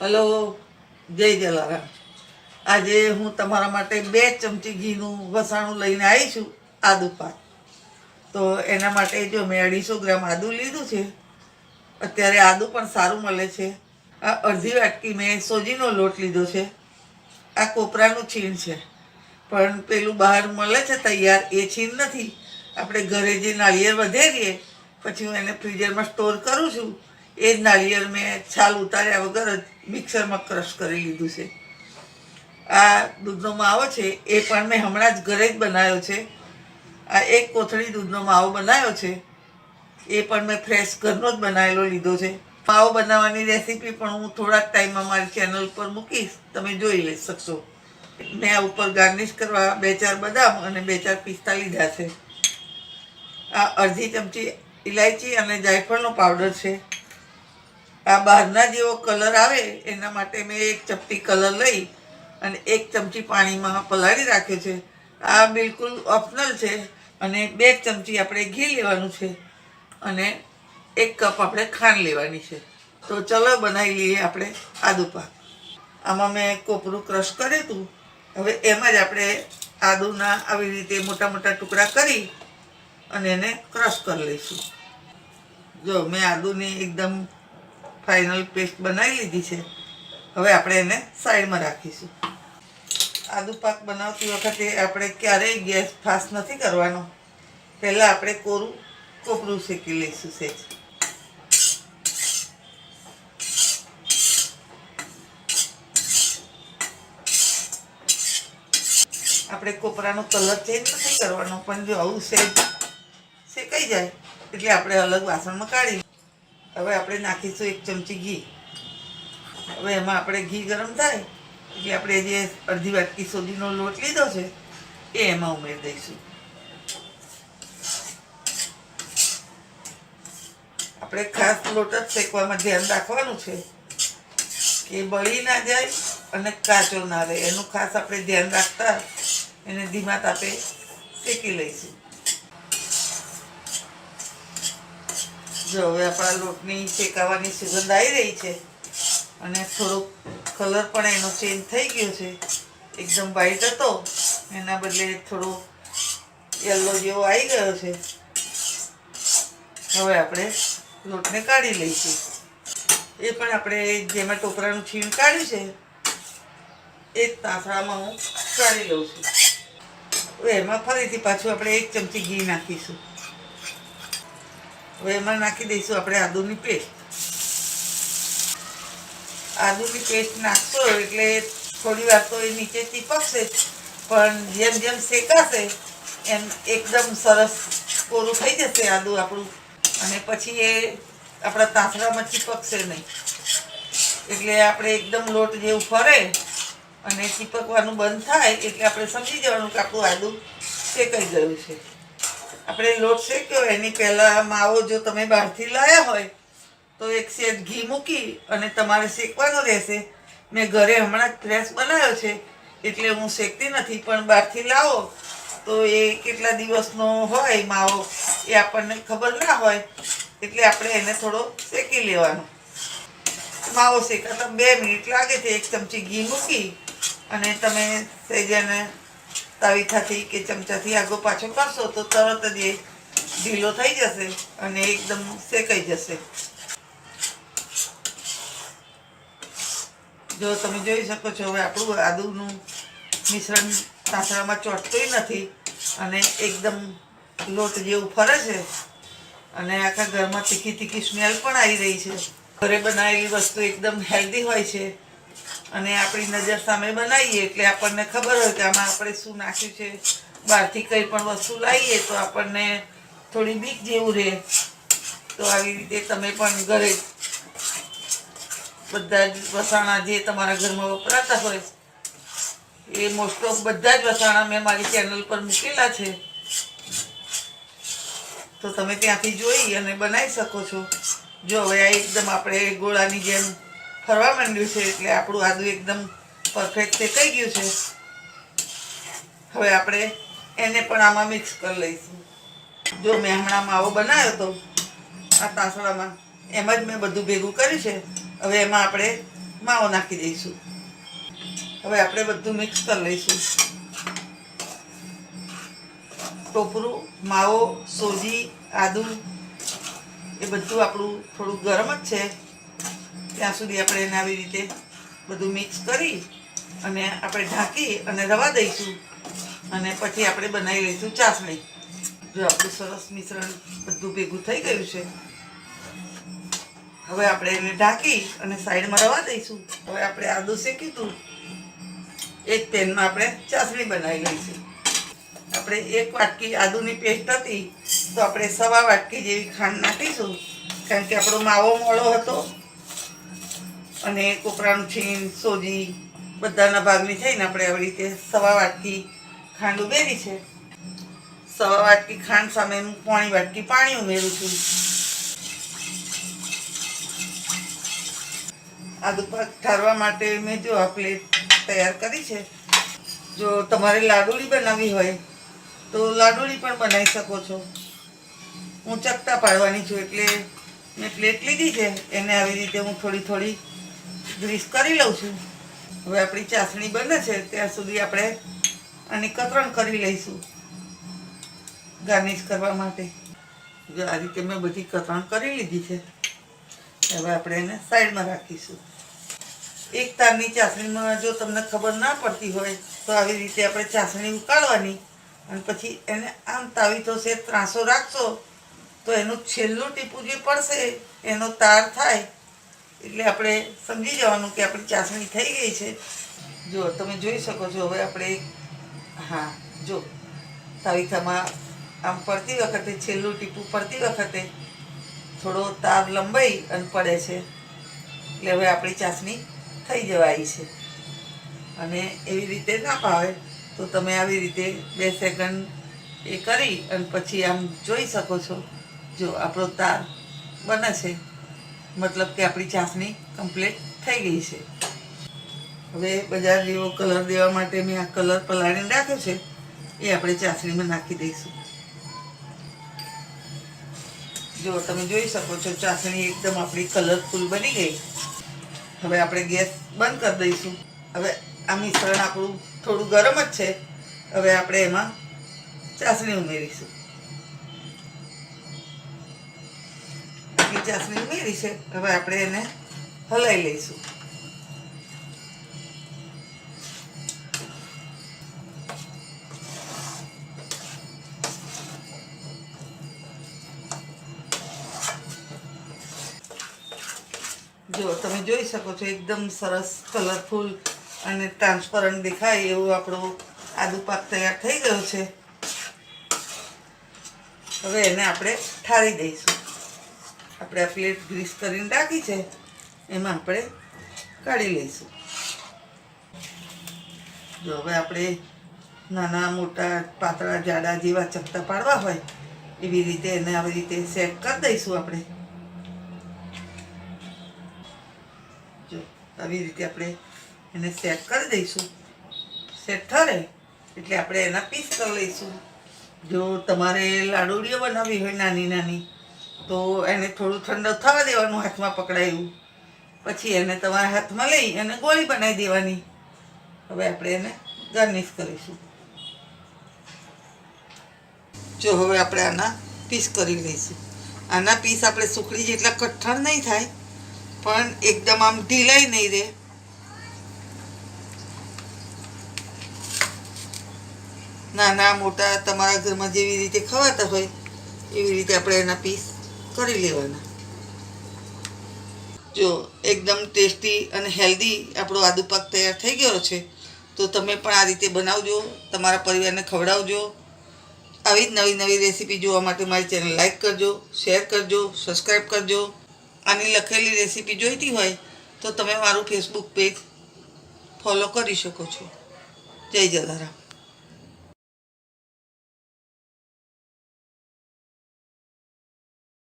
Hello, જય જલારામ. આજે હું તમારા માટે બે ચમચી ઘીનું વસાણું લઈને આવી છું આદુ પાક. તો એના માટે જો મેં અઢીસો ગ્રામ આદુ લીધું છે, અત્યારે આદુ પણ સારું મળે છે. આ અડધી વાટકી મેં સોજીનો લોટ લીધો છે. આ કોપરાનું છીણ છે. પણ પેલું બહાર મળે છે તૈયાર, એ છીણ નથી. આપણે ઘરે જે નાળિયેર વધેરીએ પછી હું એને ફ્રીઝરમાં સ્ટોર કરું છું એ જ નાળિયેર મેં છાલ ઉતાર્યા વગર જ મિક્સરમાં ક્રશ કરી લીધું છે. આ દૂધનો માવો છે, એ પણ મેં હમણાં જ ઘરે જ બનાવ્યો છે. આ એક કોથળી દૂધનો માવો બનાવ્યો છે, એ પણ મેં ફ્રેશ ઘરનો જ બનાવેલો લીધો છે. માવો બનાવવાની રેસીપી પણ હું થોડાક ટાઈમમાં મારી ચેનલ પર મૂકીશ, તમે જોઈ લઈ શકશો. મેં આ ઉપર ગાર્નિશ કરવા બે ચાર બદામ અને બે ચાર પિસ્તા લીધા છે. આ અડધી ચમચી ઇલાયચી અને જાયફળનો પાવડર છે. આ બહારના જેવો કલર આવે, એના માટે મેં એક ચપટી કલર લઈ અને એક ચમચી પાણીમાં પલાળી રાખ્યો છે. આ બિલકુલ ઓપ્શનલ છે અને બે ચમચી આપણે ઘી લેવાનું છે અને એક કપ આપણે ખાંડ લેવાની છે. તો ચલો બનાવી લઈએ આપણે આદુ પાક. આમાં મેં કોપરું ક્રશ કર્યું હતું. હવે એમાં જ આપણે આદુના આવી રીતે મોટા મોટા ટુકડા કરી અને એને ક્રશ કરી લઈશું. જો મેં આદુની એકદમ ફાઇનલ પેસ્ટ બનાવી લીધી છે. હવે આપણે એને સાઈડમાં રાખીશું. આદુ પાક બનાવતી વખતે આપણે ક્યારેય ગેસ ફાસ્ટ નથી કરવાનો. પહેલાં આપણે કોરું, કોપરું શેકી લઈશું સેજ. આપણે કોપરાનો કલર ચેન્જ નથી કરવાનો, પણ જો આવું સેજ શેકાઈ જાય, એટલે આપણે અલગ વાસણમાં કાઢી હવે આપણે નાખીશું એક ચમચી ઘી. હવે એમાં આપણે ઘી ગરમ થાય એટલે આપણે જે અડધી વાટકી સોજીનો લોટ લીધો છે, એ એમાં ઉમેરી દઈશું. આપણે ખાસ લોટ જ શેકવામાં ધ્યાન રાખવાનું છે કે બળી ના જાય અને કાચો ના રહે. એનું ખાસ આપણે ધ્યાન રાખતા એને ધીમા તાપે શેકી લઈશું. જો હવે આપણા લોટની શેકાવાની સુગંધ આવી રહી છે અને થોડોક કલર પણ એનો ચેન્જ થઈ ગયો છે. એકદમ વ્હાઈટ હતો. એના બદલે થોડો યલો જેવો આવી ગયો છે. હવે આપણે લોટને કાઢી લઈશું. એ પણ આપણે જેમાં ટોપરાનું છીણ કાઢ્યું છે, એ જ તાંસળામાં હું કાઢી લઉં છું. એમાં ફરીથી પાછું આપણે એક ચમચી ઘી નાખીશું. હવે એમાં નાખી દઈશું આપણે આદુની પેસ્ટ. આદુની પેસ્ટ નાખશો એટલે થોડી વાર તો એ નીચે ચીપકશે. જ. પણ જેમ જેમ શેકાશે, એમ એકદમ સરસ કોરું થઈ જશે આદુ આપણું. અને પછી એ આપણા તાંસડામાં ચીપકશે નહીં. એટલે આપણે એકદમ લોટ જેવું ફરે અને ચીપકવાનું બંધ થાય એટલે આપણે સમજી જવાનું કે આપણું આદુ શેકાઈ ગયું છે. આપણે લોટ શેક્યો, એની પહેલાં માવો જો તમે બહારથી લાવ્યા હોય, તો એક સેજ ઘી મૂકી અને તમારે શેકવાનો રહેશે. મેં ઘરે હમણાં જ ફ્રેશ બનાવ્યો છે, એટલે હું શેકતી નથી, પણ બહારથી લાવો. તો એ કેટલા દિવસનો હોય માવો, એ આપણને ખબર ના હોય, એટલે આપણે એને થોડો શેકી લેવાનો. માવો શેકાતા બે મિનિટ લાગે છે, એક ચમચી ઘી મૂકી અને તમે સહેજ એને તાવીથાથી કે ચમચાથી આગો પાછો કરશો તો તરત જ એ ઢીલો થઈ જશે અને એકદમ શેકાઈ જશે. જો તમે જોઈ શકો છો, હવે આપણું આદુનું મિશ્રણ તાંસળામાં ચોટતું નથી અને એકદમ લોટ જેવું ફરે છે અને આખા ઘરમાં તીખી તીખી સ્મેલ પણ આવી રહી છે. ઘરે બનાવેલી વસ્તુ એકદમ હેલ્ધી હોય છે. અને આપણી નજર સામે બનાવીએ એટલે આપણને ખબર હોય કે આમાં આપણે શું નાખ્યું છે. બહારથી કંઈ પણ વસ્તુ લાવીએ તો આપણને થોડી બીક જેવું રહે. તો આવી રીતે તમે પણ ઘરે બધા જ વસાણા જે તમારા ઘરમાં વપરાતા હોય, એ મોસ્ટ ઓફ બધા જ વસાણા મેં મારી ચેનલ પર મૂકેલા છે. તો તમે ત્યાંથી જોઈ અને બનાવી શકો છો. જો હવે આ એકદમ આપણે ગોળાની જેમ ફરવા માંડ્યું છે એટલે આપણું આદુ એકદમ પરફેક્ટ શેકાઈ ગયું છે. હવે આપણે એને પણ આમાં મિક્સ કરી લઈશું. જો મેં હમણાં માવો બનાવ્યો હતો આ તાંસળામાં એમ જ મેં બધું ભેગું કર્યું છે. હવે એમાં આપણે માવો નાખી દઈશું. હવે આપણે બધું મિક્સ કરી લઈશું. ટોપરું, માવો, સોજી, આદુ, એ બધું આપણું થોડું ગરમ જ છે. ત્યાં સુધી આપણે એને આવી રીતે બધું મિક્સ કરી અને આપણે ઢાંકી અને રવા દઈશું. અને પછી આપણે બનાવી લઈશું ચાસણી. જો આપણું સરસ મિશ્રણ બધું ભેગું થઈ ગયું છે. હવે આપણે એને ઢાંકી અને સાઈડમાં રવા દઈશું. હવે આપણે આદુ શેકી તું એક પેનમાં આપણે ચાસણી બનાવી લઈશું. આપણે એક વાટકી આદુની પેસ્ટ હતી, તો આપણે સવા વાટકી જેવી ખાંડ નાખીશું. કારણ કે આપણો માવો મોળો હતો. અને કોપરાનું છીણ, સોજી બધાના ભાગની થઈને આપણે આવી રીતે સવા વાટકી ખાંડ ઉમેરી છે. સવા વાટકી ખાંડ સામેનું પોણી વાટકી પાણી ઉમેરું છું. આદુ પાક ઠારવા માટે મેં જો આ પ્લેટ તૈયાર કરી છે. જો તમારે લાડુળી બનાવવી હોય તો લાડુળી પણ બનાવી શકો છો. હું ચકતા પાડવાની છું એટલે મેં પ્લેટ લીધી છે. એને આવી રીતે હું થોડી થોડી ગ્રીસ કરી લઉં છું. હવે આપણી ચાસણી બને છે, ત્યાં સુધી આપણે આની કતરણ કરી લઈશું ગાર્નિશ કરવા માટે. જો આ રીતે મેં બધી કતરણ કરી લીધી છે, હવે આપણે એને સાઈડમાં રાખીશું. એક તારની ચાસણીમાં જો તમને ખબર ના પડતી હોય, તો આવી રીતે આપણે ચાસણી ઉકાળવાની અને પછી એને આમ તાવી છે ત્રાસો રાખશો, તો એનું છેલ્લું ટીપું જે પડશે, એનો તાર થાય એટલે આપણે સમજી જવાનું કે આપણી ચાસણી થઈ ગઈ છે. જો, તમે જોઈ શકો છો, હવે આપણે હા, જો તાવીથામાં આમ પડતી વખતે, છેલ્લું ટીપું પડતી વખતે થોડો તાર લંબાઈ અને પડે છે. એટલે હવે આપણી ચાસણી થઈ જવાય છે. અને એવી રીતે ના ભાવે, તો તમે આવી રીતે બે સેકન્ડ એ કરી અને પછી આમ જોઈ શકો છો. જો, આપણો તાર બને છે. મતલબ કે આપણી ચાસણી કમ્પ્લીટ થઈ ગઈ છે. હવે બજાર જેવો કલર દેવા માટે મેં આ કલર પલાળીને રાખ્યો છે, એ આપણે ચાસણીમાં નાખી દઈશું. જો તમે જોઈ શકો છો, ચાસણી એકદમ આપણી કલરફુલ બની ગઈ. હવે આપણે ગેસ બંધ કરી દઈશું. હવે આ મિશ્રણ આપણું થોડું ગરમ જ છે. હવે આપણે એમાં ચાસણી ઉમેરીશું. ચાસણી ઉમેરી છે. હવે આપણે એને હલાવી લઈશું. જો, તમે જોઈ શકો છો, એકદમ સરસ કલરફુલ અને ટ્રાન્સપરન્ટ દેખાય એવું આપણો આદુ પાક તૈયાર થઈ ગયો છે. હવે એને આપણે ઠારી દઈશું. આપણે આ પ્લેટ ગ્રીસ કરીને રાખી છે, એમાં આપણે કાઢી લઈશું. જો હવે આપણે નાના મોટા પાતળા જાડા જેવા ચપટા પાડવા હોય, એવી રીતે એને આવી રીતે સેટ કરી દઈશું આપણે. જો આવી રીતે આપણે એને સેટ કરી દઈશું. સેટ થરે એટલે આપણે એના પીસ કરી લઈશું. જો તમારે લાડુડીઓ બનાવવી હોય નાની નાની તો એને થોડું ઠંડુ થવા દેવાનું હાથમાં પકડાયું. પછી એને તમારા હાથમાં લઈ અને ગોળી બનાવી દેવાની. હવે આપણે એને ગાર્નિશ કરીશું. જો હવે આપણે આના પીસ કરી લઈશું. આના પીસ આપણે સુખડી જેટલા કઠણ નહીં થાય, પણ એકદમ આમ ઢીલાઈ નહીં રહે. નાના મોટા તમારા ઘરમાં જેવી રીતે ખવાતા હોય, એવી રીતે આપણે એના પીસ કરી લેવાના જો, એકદમ ટેસ્ટી અને હેલ્ધી આપણો આદુ પાક તૈયાર થઈ ગયો છે, તો તમે પણ આ રીતે બનાવજો, તમારા પરિવારને ખવડાવજો. આવી જ નવી નવી રેસીપી જોવા માટે મારી ચેનલ લાઈક કરજો, શેર કરજો સબસ્ક્રાઈબ કરજો. આની લખેલી રેસીપી જોઈતી હોય, તો તમે મારું ફેસબુક પેજ ફોલો કરી શકો છો. જય જલારામ.